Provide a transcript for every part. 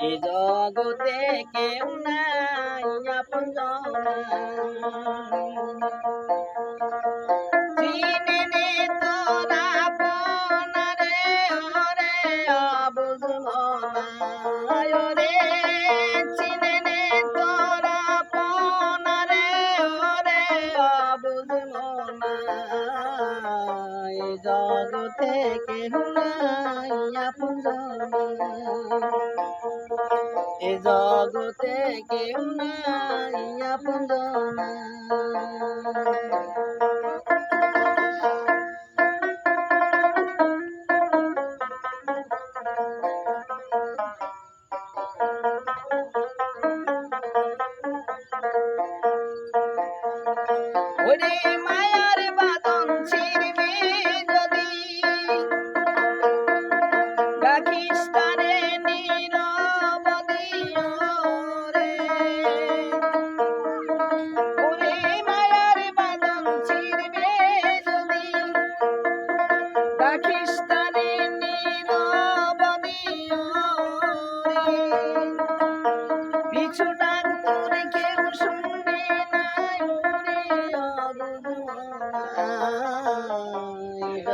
এ জগতে কেউ নাই আপন চিনে জগতে কেহ নাই আপন এ জগতে কেউ নাই আপন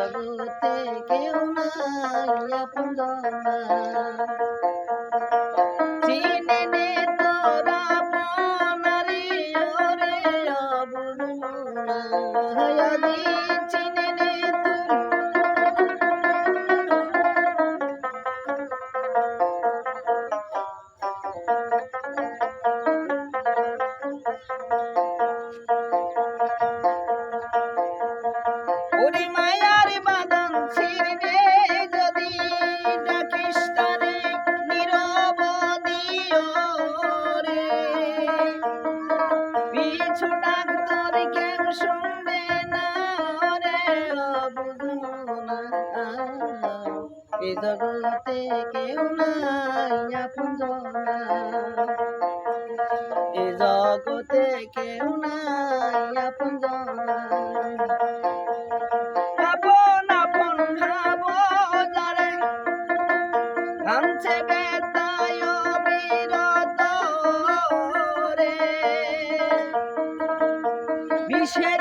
জগতে কেউ নাই আপন এ জগতে কেউ নাই এ জগতে কেউ নাই আপন আপন আপন খাব যারে। ভাঙছে বেতায় বিরত রে। বিষের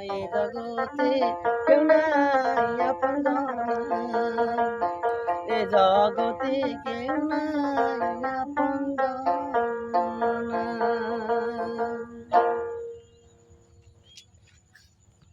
এ জগতে কেউ নাই আপন এ জগতে কেউ নাই।